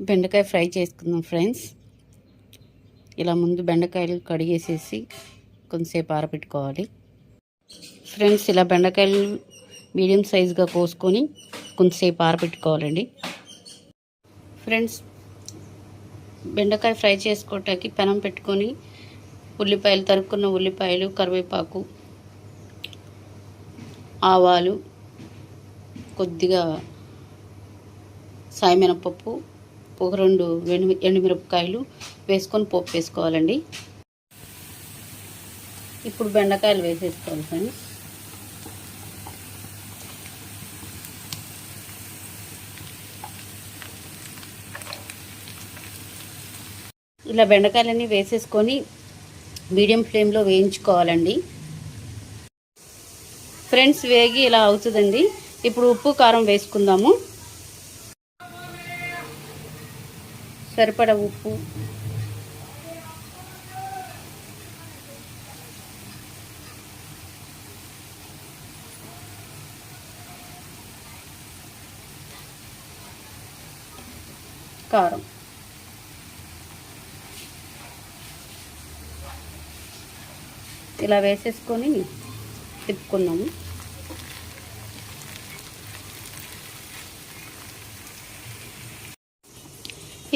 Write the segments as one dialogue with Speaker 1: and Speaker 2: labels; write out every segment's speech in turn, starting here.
Speaker 1: బెండకాయ ఫ్రై చేసుకుందాం ఫ్రెండ్స్. ఇలా ముందు బెండకాయలు కడిగేసేసి కొంతసేపు ఆరబెట్టుకోవాలి. ఫ్రెండ్స్ ఇలా బెండకాయలు మీడియం సైజుగా కోసుకొని కొంతసేపు ఆరబెట్టుకోవాలండి. ఫ్రెండ్స్ బెండకాయ ఫ్రై చేసుకోవటానికి పెనం పెట్టుకొని ఉల్లిపాయలు తరుక్కున్న ఉల్లిపాయలు కరివేపాకు ఆవాలు కొద్దిగా సాయమినపప్పు ఒక రెండు ఎండు ఎండుమిరపకాయలు వేసుకొని పోపు వేసుకోవాలండి. ఇప్పుడు బెండకాయలు వేసేసుకోవాలి ఫ్రెండ్స్. ఇలా బెండకాయలన్నీ వేసేసుకొని మీడియం ఫ్లేమ్లో వేయించుకోవాలండి. ఫ్రెండ్స్ వేగి ఇలా అవుతుందండి. ఇప్పుడు ఉప్పు కారం వేసుకుందాము. సరిపడ ఉప్పు. కారం. ఇలా వేసేసుకొని తిప్పుకున్నాము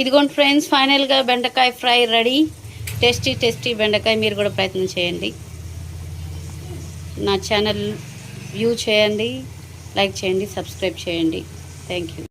Speaker 1: ఇదిగోండి ఫ్రెండ్స్ ఫైనల్గా బెండకాయ ఫ్రై రెడీ. టేస్టీ టేస్టీ బెండకాయ మీరు కూడా ప్రయత్నం చేయండి. నా ఛానల్ వ్యూ చేయండి లైక్ చేయండి సబ్స్క్రైబ్ చేయండి. Thank you.